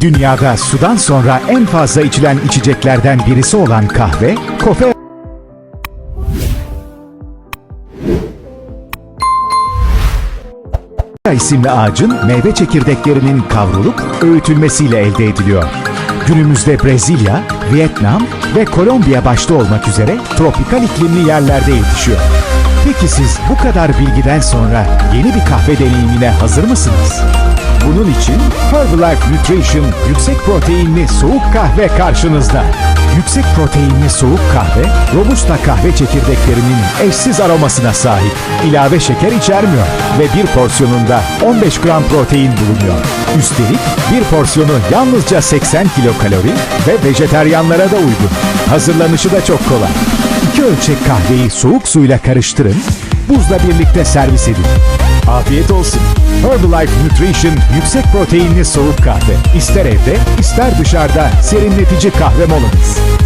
Dünyada sudan sonra en fazla içilen içeceklerden birisi olan kahve, kofe isimli ağacın meyve çekirdeklerinin kavrulup öğütülmesiyle elde ediliyor. Günümüzde Brezilya, Vietnam ve Kolombiya başta olmak üzere tropikal iklimli yerlerde yetişiyor. Peki siz bu kadar bilgiden sonra yeni bir kahve deneyimine hazır mısınız? Bunun için Herbalife Nutrition yüksek proteinli soğuk kahve karşınızda. Yüksek proteinli soğuk kahve, robusta kahve çekirdeklerinin eşsiz aromasına sahip. İlave şeker içermiyor ve bir porsiyonunda 15 gram protein bulunuyor. Üstelik bir porsiyonu yalnızca 80 kilokalori ve vejeteryanlara da uygun. Hazırlanışı da çok kolay. İki ölçek kahveyi soğuk suyla karıştırın, buzla birlikte servis edin. Afiyet olsun. Herbalife Nutrition yüksek proteinli soğuk kahve. İster evde, ister dışarıda serinletici kahve molanız.